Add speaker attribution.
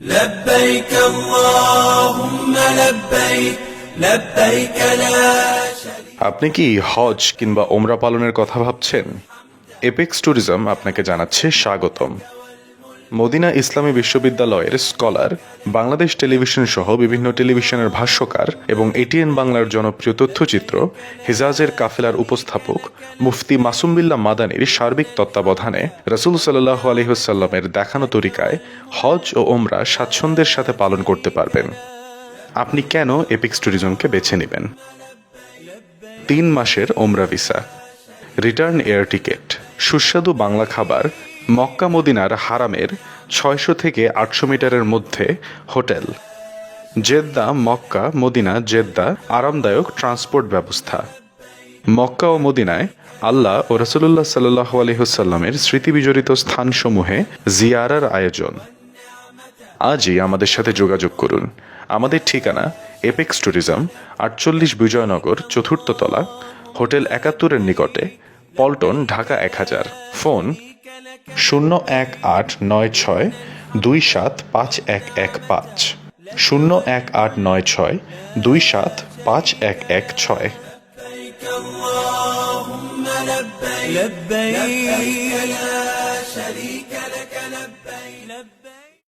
Speaker 1: لبيك اللهم لبيك لبيك لا شريك
Speaker 2: আপনি কি হজ কিংবা ওমরা পালনের কথা ভাবছেন এপেক্স ট্যুরিজম আপনাকে জানাচ্ছে স্বাগতম মদিনা ইসলামী বিশ্ববিদ্যালয়ের স্কলার, বাংলাদেশ টেলিভিশন সহ বিভিন্ন টেলিভিশনের ভাষ্যকার এবং এটিএন বাংলার জনপ্রিয় তথ্যচিত্র হিজাজের কাফেলার উপস্থাপক মুফতি মাসুম বিল্লাহ মাদানির সার্বিক তত্ত্বাবধানে রসুল সাল্লাহ আলহিহসাল্লামের দেখানো তরিকায় হজ ও ওমরা স্বাচ্ছন্দ্যের সাথে পালন করতে পারবেন। আপনি কেন এপিক্স ট্যুরিজমকে বেছে নেবেন? তিন মাসের ওমরা ভিসা। রিটার্ন এয়ার টিকিট, সুস্বাদু বাংলা খাবার মক্কা মদিনার হারামের ছয়শো থেকে আটশো মিটারের মধ্যে hotel. Jeddah, Mecca, Medina, Jeddah, আরামদায়ক ট্রান্সপোর্ট ব্যবস্থা। মক্কা ও মদিনায় আল্লাহ ও রসুল্লাহ সাল্লাহ আলহিহসাল্লামের স্মৃতিবিজড়িত স্থানসমূহে জিয়ারার আয়োজন। আজই আমাদের সাথে যোগাযোগ করুন। আমাদের ঠিকানা এপেক্স ট্যুরিজম, আটচল্লিশ বিজয়নগর, চতুর্থ তলা, হোটেল একাত্তরের নিকটে, পল্টন, ঢাকা এক হাজার। ফোন শূন্য এক আট নয় ছয় দুই সাত পাঁচ এক এক পাঁচ শূন্য এক আট নয় ছয় দুই সাত পাঁচ এক এক ছয়
Speaker 1: اللهم لبيك لبيك لا شريك لك لبيك